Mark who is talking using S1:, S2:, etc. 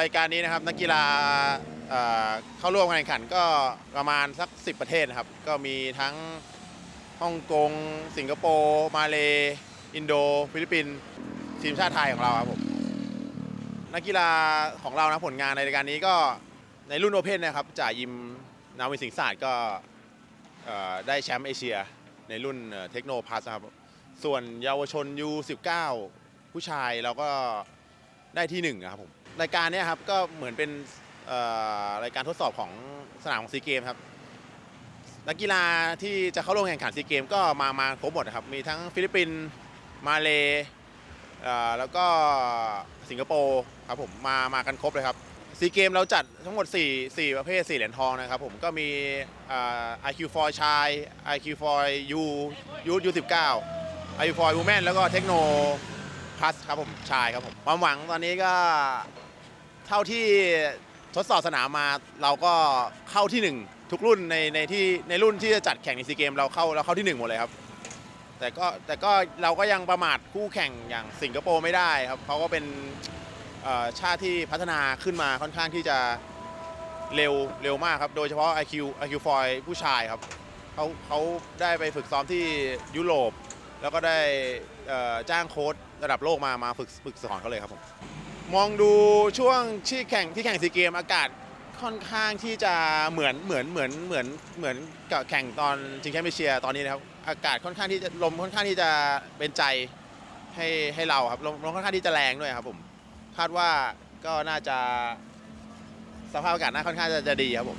S1: รายการนี้นะครับ นักกีฬาเข้าร่วมการแข่งขันก็ประมาณสัก 10 ประเทศนะครับ ก็มีทั้งฮ่องกง สิงคโปร์มาเลอินโด ฟิลิปปินส์ทีมชาติไทยของเราครับผมนักกีฬาของเรานะผลงานในรายการนี้ก็ในรุ่นโอเพ่นนะครับจ่ายิมนาวินสิงศาสตร์ก็ได้แชมป์เอเชีย ในรุ่นเทคโนพาสครับ ส่วนเยาวชน U19 ผู้ชายเราก็ได้ที่หนึ่งนะครับผม รายการเนี้ยครับก็เหมือนเป็นรายการทดสอบของสนามของซีเกมครับนักกีฬาที่จะเข้าร่วมแข่งขันซีเกมก็มามาครบหมดนะครับ มีทั้งฟิลิปปินส์มาเลเแล้วก็สิงคโปร์ครับผมมามากันครบเลยครับซีเกมเราจัดทั้งหมด 4 4 ประเภท 4 เหรียญทองนะครับผมก็มีเอ่อ IQ for ชาย IQ for U U U19 ไอฟอยวูแมนแล้วก็เทคโนพัสครับผมชายครับผมความหวังตอนนี้ก็ เท่าที่ทดสอบสนามมาเราก็เข้าที่หนึ่งทุกรุ่นในในที่ในรุ่นที่จะจัดแข่งในซีเกมเราเข้าเราเข้าที่หนึ่งหมดเลยครับ แต่ก็แต่ก็เราก็ยังประมาทคู่แข่งอย่างสิงคโปร์ไม่ได้ครับเขาก็เป็นชาติที่พัฒนาขึ้นมาค่อนข้างที่จะเร็วเร็วมากครับ โดยเฉพาะ IQ IQ ฟอยผู้ชายครับเขาเขาได้ไปฝึกซ้อมที่ยุโรป แล้วก็ได้จ้างโค้ชระดับโลกมามาฝึกฝึกสอนเขาเลยครับผม มองดูช่วงที่แข่งที่แข่งซีเกมอากาศค่อนข้างที่จะเหมือนเหมือนเหมือนเหมือนเหมือนกับแข่งตอนชิงแชมป์เอเชียตอนนี้นะครับอากาศค่อนข้างที่จะลมค่อนข้างที่จะเป็นใจให้ให้เราครับลมลมค่อนข้างที่จะแรงด้วยครับผมคาดว่าก็น่าจะสภาพอากาศน่าค่อนข้างจะจะดีครับผม